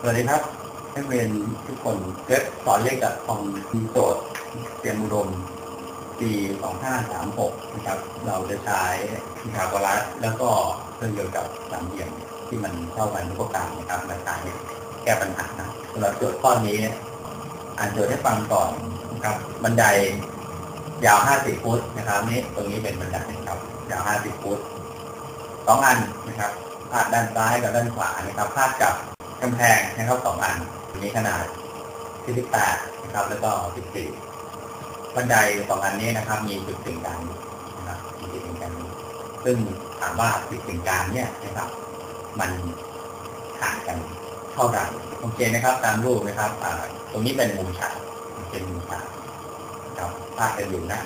สวัสดีครับนักเรียนทุกคนเว็บสอนเลขกับของมีโจทย์เตรียมอุดมปี 2536 นะครับ เราจะใช้พิทาโกรัสแล้วก็เรื่องเกี่ยวกับสามเหลี่ยมที่มันเท่ากันทุกประการนะครับมาใช้แก้ปัญหานะสำหรับโจทย์ข้อนี้อ่านโจทย์ให้ฟังก่อนนะครับ บันไดยาว 50 ฟุตนะครับนี่ตรงนี้เป็นบันไดนะครับยาว 50 ฟุตสองอันนะครับพาดด้านซ้ายกับด้านขวานะครับพาดกับ กำแพงนะครับสองอันมีขนาด48นะครับ แล้วก็14บันไดสองอันนี้นะครับ มีจุดถึงกันนะครับมีจุดถึงกันซึ่งถามว่าจุดถึงกันเนี่ยนะครับ มันห่างกันเท่าไหร่โอเคนะครับ ตามรูปนะครับตรงนี้เป็นมุมฉากเป็นมุมฉากนะครับพาดกันอยู่นะ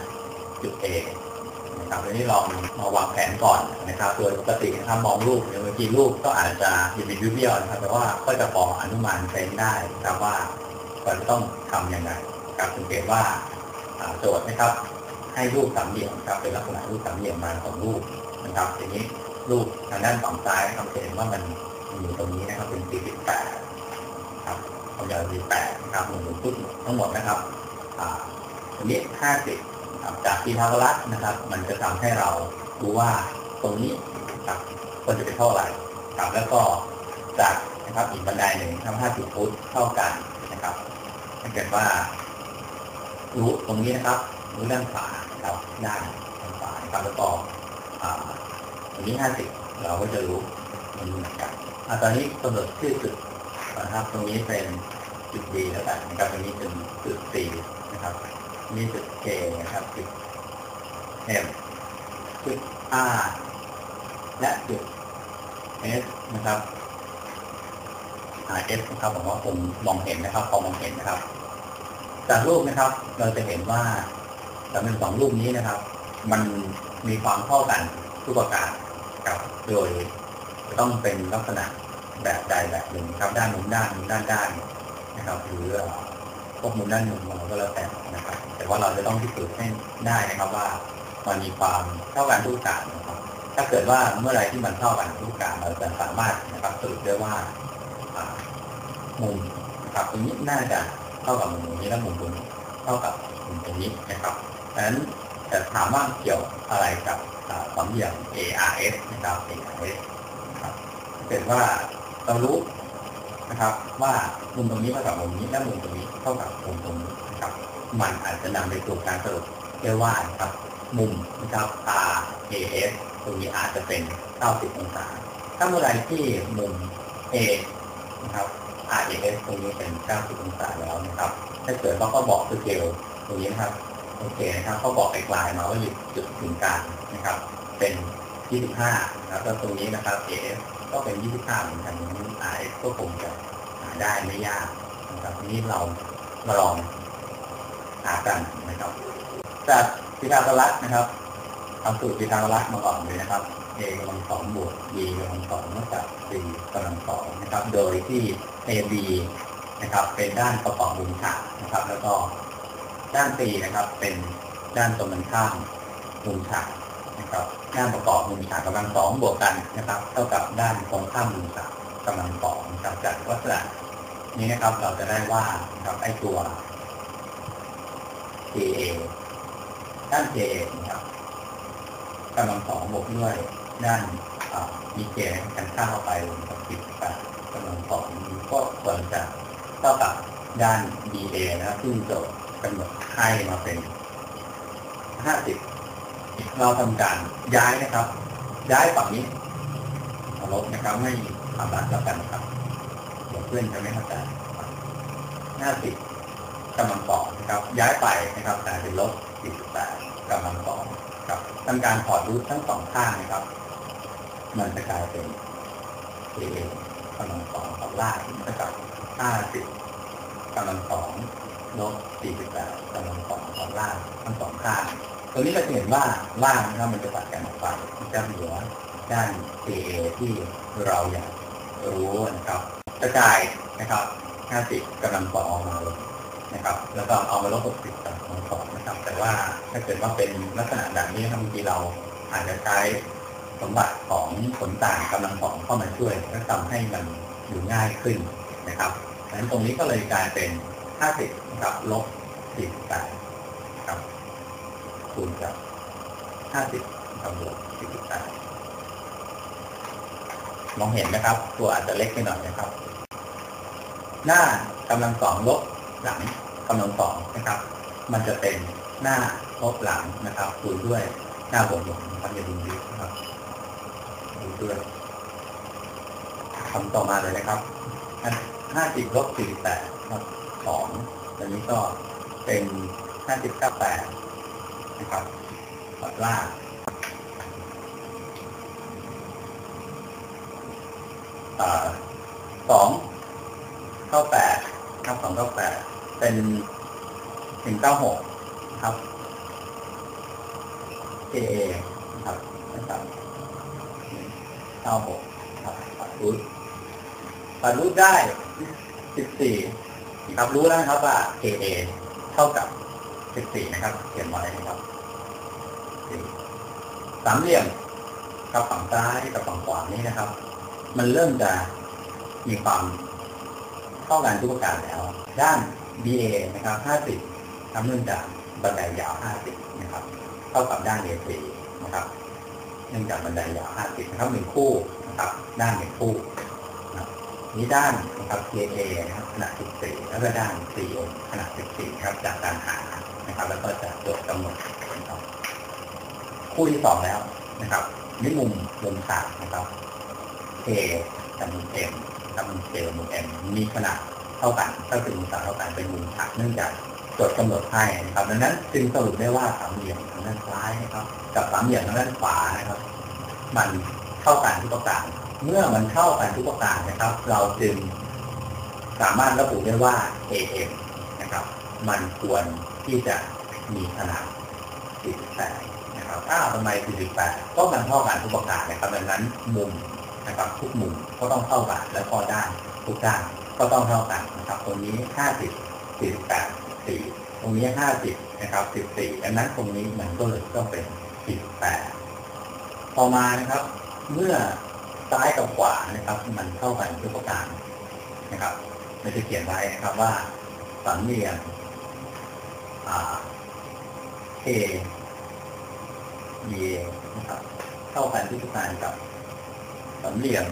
จุด A นะครับทีนี้ลองมาวางแผนก่อนนะครับโดยปกตินะครับมองรูปเมื่อกี้รูปก็อาจจะอยู่เป็นวิวเดียวนะครับแต่ว่าก็จะพออนุมานเป็นได้นะครับว่าเราจะต้องทำยังไงครับสังเกตว่าโจทย์นะครับให้รูปสามเหลี่ยมครับเป็นลักษณะรูปสามเหลี่ยมมาของรูปนะครับทีนี้รูปทางด้านฝั่งซ้ายนะครับเห็นว่ามันอยู่ตรงนี้นะครับเป็น48ครับความยาว48นะครับหนึ่งฟุตทั้งหมดนะครับอ่าทีนี้50 จากพีทากรัสนะครับ มันจะทำให้เรารู้ว่าตรงนี้ครับควรจะเป็นเท่าไหร่ครับแล้วก็จากนะครับอีกบันไดหนึ่งทำ50ฟุตเท่ากันนะครับถ้าเกิดว่ารู้ตรงนี้นะครับรู้ด้านขวาครับด้านด้านขวานะครับแล้วก็อ่าตรงนี้50เราก็จะรู้มันเหมือนกันตอนนี้กำหนดชื่อจุดนะครับ ตรงนี้เป็นจุด B แล้วกันนะครับตรงนี้เป็นจุด C นะครับ นี่จุด K นะครับจุด M จุด R และจุด S นะครับ R S นะครับผมว่าผมมองเห็นนะครับพอมองเห็นนะครับ จากรูปนะครับ เราจะเห็นว่าสำหรับสองรูปนี้นะครับ มันมีความเท่ากันทุกประการกับโดยจะต้องเป็นลักษณะแบบใดแบบหนึ่งครับด้านมุมด้านมุมด้านด้านนะครับหรือพวกมุมด้านมุมเราก็แล้วแต่นะครับ ว่าเราจะต้องพิสูจน์ให้ได้นะครับว่ามันมีความเท่ากันทุกประการนะครับ ถ้าเกิดว่าเมื่อไรที่มันเท่ากันทุกประการเราจะสามารถนะครับสรุปได้ว่ามุมนะครับตรงนี้น่าจะเท่ากับมุมตรงนี้และมุมตรงนี้เท่ากับมุมตรงนี้นะครับดังนั้นแต่ถามว่าเกี่ยวอะไรกับสามเหลี่ยม ARS นะครับ ARS นะครับเกิดว่าเรารู้นะครับว่ามุมตรงนี้เท่ากับมุมนี้และมุมตรงนี้เท่ากับมุมตรงนี้นะครับ มันอาจจะนำไปสู่การสรุปได้ว่านครับ มุมนะครับ RAS ตรงนี้อาจจะเป็น 90 องศา ถ้าเมื่อไรที่มุม A นะครับ RAS ตรงนี้เป็น 90 องศาแล้วนะครับ ถ้าเกิดว่าเขาบอกสเกลตรงนี้นะครับโอเคนะครับเขาบอกไกลๆมาว่าอยู่จุดถึงกลางนะครับ เป็น 25นะครับแล้วตรงนี้นะครับ AS ก็เป็น 25เหมือนกันนี้ RS ก็คงจะหาได้ไม่ยากนะครับนี้เรามาลอง หากันนะครับจากพีทาโกรัสนะครับทำสูตรพีทาโกรัสมาก่อนเลยนะครับ a กำลังสองบวก b กำลังสองนอกจาก c กำลังสองนะครับ โดยที่ ab นะครับ เป็นด้านประกอบมุมฉากนะครับ แล้วก็ด้าน c นะครับ เป็นด้านตรงกันข้ามมุมฉากนะครับด้านประกอบมุมฉากกำลังสองบวกกันนะครับ เท่ากับด้านตรงข้ามมุมฉากกำลังสองนะครับจากลักษณะนี้นะครับ เราจะได้ว่านะครับไอตัว KA ด้าน KA นะครับกำลังสองบวกด้วยด้านมีเจกันค่าเข้าไปกับสิบแปดกำลังสองก็ควรจะเท่ากับด้าน BA นะครับซึ่งโจทย์กำหนดให้มาเป็น 50 เราทำการย้ายนะครับ ย้ายฝั่งนี้ลบนะครับไม่ทำรัดแล้วกันครับเดี๋ยวเพื่อนจะไม่เข้าใจ50กำลังสอง นะครับ ย้ายไปนะครับแต่เป็นลบ48กำลังสองครับทำการถอดรูททั้งสองข้างนะครับ มันจะกลายเป็น a กำลังสองกับล่างเท่ากับ50กำลังสองลบ48กำลังสองกับล่างทั้งสองข้างตรงนี้เราจะเห็นว่าล่างนะครับมันจะตัดกันออกไปจะเหลือด้าน a ที่เราอยากรู้นะครับกระจายนะครับ 50กำลังสองออกมาเลย นะครับ แล้วก็เอามาลบ60กับของสองนะครับ แต่ว่าถ้าเกิดว่าเป็นลักษณะแบบนี้บางทีเราอาจจะใช้สมบัติของผลต่างกำลังสองเข้ามาช่วยและทำให้มันอยู่ง่ายขึ้นนะครับดังนั้นตรงนี้ก็เลยกลายเป็น50นะครับลบ48นะครับคูณกับ50กับบวก48มองเห็นนะครับ ตัวอาจจะเล็กไปหน่อยนะครับ หน้ากำลังสองลบ หลังกำลังสองนะครับ มันจะเป็นหน้าลบหลังนะครับคูณด้วยหน้าบวกบวกนะครับอย่าดูดินะครับดูด้วยคำต่อมาเลยนะครับห้าสิบลบสี่แปดครับสองอันนี้ก็เป็นห้าสิบเก้าแปดนะครับปัดล่างสองเก้าแปดครับสองเก้าแปด เป็นหนึ่งเก้าหกครับ A ครับนะครับเก้าหกครับปัดรูทปัดรูทได้สิบสี่ครับรู้แล้วนะครับว่า KA เท่ากับสิบสี่นะครับ เขียนไว้นะครับสามเหลี่ยมกับฝั่งซ้ายกับฝั่งขวานี่นะครับ มันเริ่มจะมีความเท่ากันทุกประการแล้ว ด้าน BA นะครับ 50ทำเนื่องจากบันไดยาว 50 นะครับ เท่ากับด้าน AC นะครับ เนื่องจากบันไดยาว 50 นะครับหนึ่งคู่นะครับ ด้านหนึ่งคู่นะนี้ด้านนะครับ KA นะครับขนาด 14 แล้วก็ด้าน CO ขนาด 14 ครับ จากการหานะครับ แล้วก็จะโจทย์กำหนดคู่ที่สองแล้วนะครับนี่มุมมุมต่างนะครับ K กับมุม M กับมุม K มุม M มีขนาด เท่ากันก็คือมุมต่าเท่ากันเป็นมุมถักเนื่องจากจทย์กำหนดให้นะครับดังนั้นจึงสรุปได้ว่าสามเหลี่ยมทางด้านซ้ายนะครับกับสามเหลี่ยมทางด้านขวานะครับ มันเท่ากันทุกประการ เมื่อมันเท่ากันทุกประการนะครับ เราจึงสามารถระบุได้ว่า AM นะครับ มันควรที่จะมีขนาด 48 นะครับอ้าวทำไม 48 ก็มันเท่ากันทุกประการนะครับดังนั้นมุมนะครับทุกมุมก็ต้องเท่ากันและข้อด้านทุกด้าน ก็ต้องเท่ากันนะครับตรงนี้50 48 4ตรงนี้50นะครับ14ดังนั้นตรงนี้มันก็เลยต้องเป็น18ต่อมานะครับ เมื่อซ้ายกับขวานะครับ มันเท่ากันทุกประการนะครับมันจะเขียนไว้นะครับว่าสามเหลี่ยมอ่า A B นะครับเท่ากันทุกประการกับสามเหลี่ยม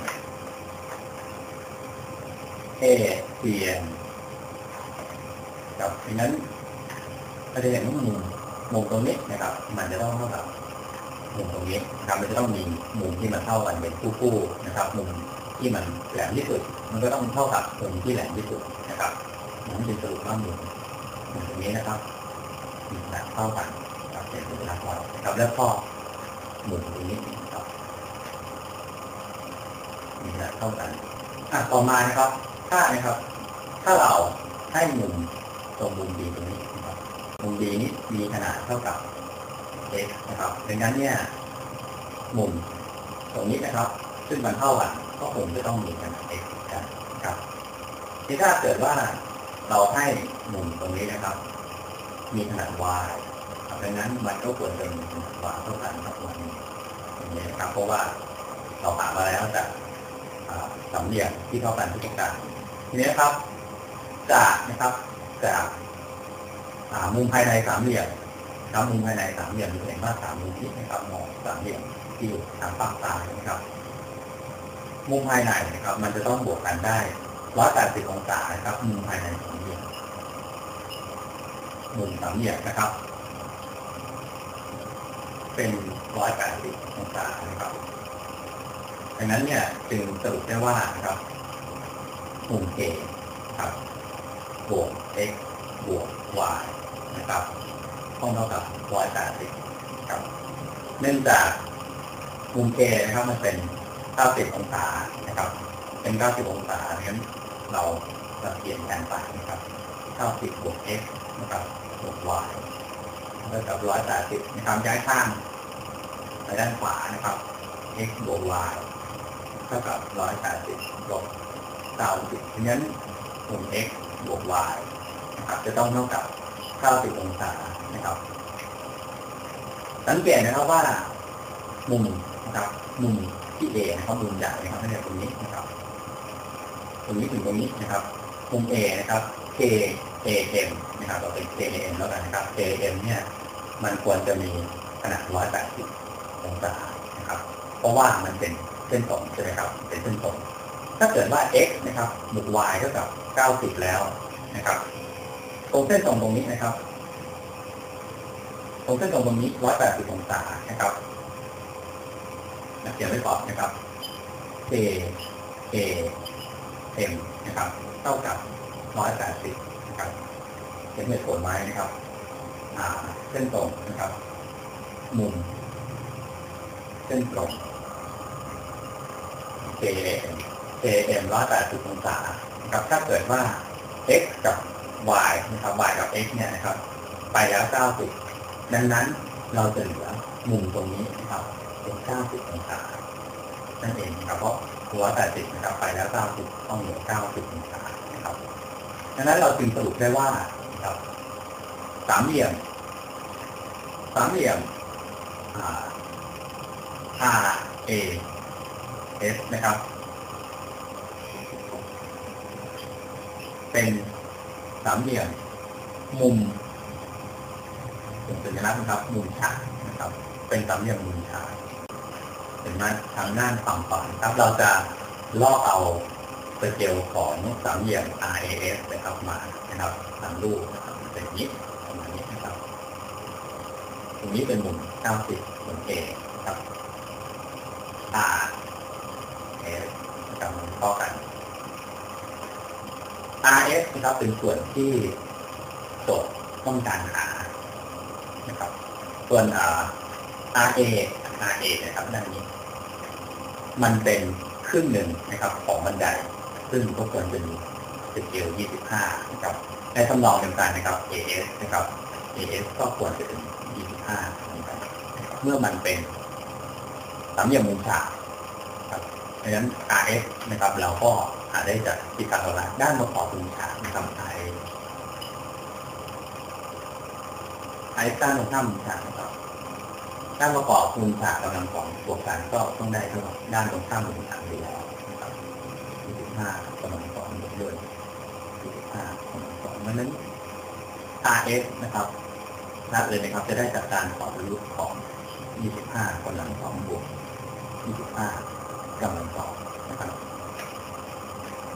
A B N ครับดังนั้นเราจะเห็นว่ามุมมุมตรงนี้นะครับ มันจะต้องเท่ากับมุมตรงนี้นะครับมันจะต้องมีมุมที่มันเท่ากันเป็นคู่ๆนะครับ มุมที่มันแหลมที่สุด มันก็ต้องเท่ากับมุมที่แหลมที่สุดนะครับนั้นจึงสรุปว่ามุมมุมตรงนี้นะครับมีขนาดเท่ากันกับเป็นสัญลักษณ์เรานะครับแล้วก็มุมตรงนี้ครับมีขนาดเท่ากันอะต่อมานะครับ ถ้านะครับ ถ้าเราให้มุมตรงมุม B ตรงนี้นะครับมุม B นี้มีขนาดเท่ากับ x นะครับดังนั้นเนี่ย มุมตรงนี้นะครับ ซึ่งมันเท่ากันก็คงจะต้องมีขนาด x กันครับที่ถ้าเกิดว่าเราให้มุมตรงนี้นะครับ มีขนาด y ดังนั้นมันก็ควรจะมีขนาด y เท่ากันครับวันนี้อย่างนี้นะครับเพราะว่าเราหามาแล้วจากสามเหลี่ยมที่เท่ากันทุกประการ ทีนี้ครับ จากนะครับ จากมุมภายในสามเหลี่ยมครับมุมภายในสามเหลี่ยมจะเห็นว่าสามมุมที่นะครับมองสามเหลี่ยมที่อยู่ทางฝั่งซ้ายนะครับ มุมภายในนะครับ มันจะต้องบวกกันได้ร้อยแปดสิบองศานะครับ มุมภายในสามเหลี่ยมมุมสามเหลี่ยมนะครับ เป็นร้อยแปดสิบองศานะครับดังนั้นเนี่ยจึงสรุปได้ว่านะครับ มุม A ครับบวก x บวก y นะครับต้องเท่ากับ180ครับเนื่องจากมุม K นะครับมันเป็น 90 องศานะครับ เป็น 90 องศาดังนั้นเราจะเปลี่ยนแทนไปนะครับ 90 บวก x นะครับบวก y เท่ากับ 180นะครับย้ายข้างไปด้านขวานะครับ x บวก y เท่ากับ 180ลบ 90ดังนั้นมุม x บวก y นะครับจะต้องเท่ากับ 90 องศานะครับ สังเกตนะครับว่า มุมนะครับมุมที่ A นะครับมุมใหญ่นะครับไม่ใช่ตรงนี้นะครับตรงนี้ถึงตรงนี้นะครับ มุม A นะครับ K A M นะครับเราเป็น K A M แล้วกันนะครับ K A M เนี่ยมันควรจะมีขนาด 180 องศานะครับ เพราะว่ามันเป็นเส้นตรงใช่ไหมครับ เป็นเส้นตรง ถ้าเกิดว่า x นะครับบวก y เท่ากับ 90 แล้วนะครับตรงเส้นตรงตรงนี้นะครับตรงเส้นตรงตรงนี้ 180 องศานะครับนักเขียนไว้ก่อนนะครับ k a m นะครับเท่ากับ 180 นะครับเขียนเหตุผลไว้นะครับเส้นตรงนะครับ มุม เส้นตรง k m k m 180องศานะครับถ้าเกิดว่า x กับ y นะครับ y กับ x เนี่ยนะครับ ไปแล้ว 90 ดังนั้นเราจะเหลือมุมตรงนี้นะครับเป็น 90องศานั่นเองนะครับเพราะหัว80นะครับไปแล้ว 90 ต้องเหลือ 90องศานะครับดังนั้นเราจึงสรุปได้ว่านะครับสามเหลี่ยม สามเหลี่ยมอ่า R A S นะครับ เป็นสามเหลี่ยมมุมสัญลักษณ์นะครับ มุมฉากนะครับ เป็นสามเหลี่ยมมุมฉากเห็นไหมทางด้านฝั่งขวาครับ เราจะลอกเอาสเกลของสามเหลี่ยม RAS นะครับมานะครับตามรูปนะครับเป็นนี้ประมาณนี้นะครับ ตรงนี้เป็นมุม 90ส่วน A ครับ R S นะครับมันเข้ากัน R S นะครับเป็นส่วนที่โจทย์ต้องการหานะครับ ส่วน R A R A นะครับด้านนี้ มันเป็นครึ่งหนึ่งนะครับของบันได ซึ่งก็ควรจะมีสเกล25 นะครับ ในทำนองเดียวกันนะครับ A S นะครับ A S ก็ควรจะเป็น 25เหมือนกันนะครับเมื่อมันเป็นสามเหลี่ยมมุมฉากครับเพราะฉะนั้น R S นะครับเราก็ หาได้จากพิการเราด้านประกอบมุมฉากนะครับ I I ด้านตรงข้ามมุมฉากครับด้านประกอบมุมฉากกำลังสองบวกกันก็ต้องได้เท่ากับด้านตรงข้ามมุมฉากอยู่แล้วนะครับ25กำลังสองบวกด้วย25กำลังสองเพราะนั้น RS นะครับนัดเลยนะครับจะได้จากการขอรูทของ 25กำลังสองบวก25กำลังสองนะครับ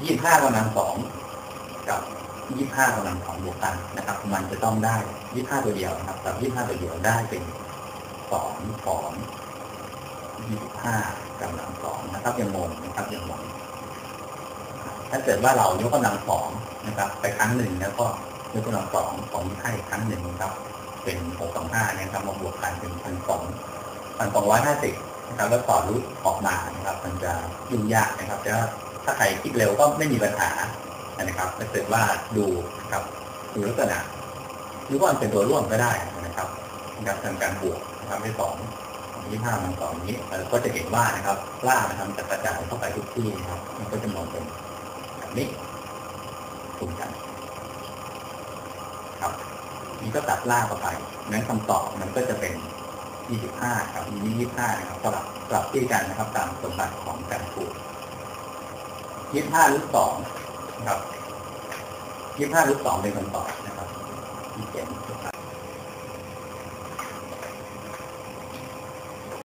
25กำลังสองกับ25กำลังสองบวกกันนะครับ มันจะต้องได้25ตัวเดียวนะครับกับ25ตัวเดียวได้เป็นสองของ25กำลังสองนะครับยังงงนะครับยังงงถ้าเกิดว่าเรายกกำลังสองนะครับ ไปครั้งหนึ่งแล้วก็ยกกำลังสองของ25อีกครั้งหนึ่งนะครับ เป็น625นะครับมาบวกกันเป็นพันสองพันสองร้อยห้าสิบนะครับแล้วต่อรูทออกมานะครับ มันจะยุ่งยากนะครับแต่ว่า ถ้าใครคิดเร็วก็ไม่มีปัญหานะครับถ้าเกิดว่าดูนะครับดูลักษณะหรือว่ามันเป็นตัวร่วมก็ได้นะครับนะครับทำการบวกนะครับได้สองยี่ห้ามันสองนี้เราก็จะเห็นว่านะครับล่านะครับจะกระจายเข้าไปทุกที่นะครับ มันก็จะมองเป็นแบบนี้ถูกกันครับนี่ก็ตัดล่าเข้าไปนั้นคำตอบมันก็จะเป็น25ครับนี้25นะครับสลับสลับที่กันนะครับ ตามสมบัติของการ ทิบห้ารูทสองนะครับยิบห้ารูทสองเป็นคำตอบนะครับที่เขียน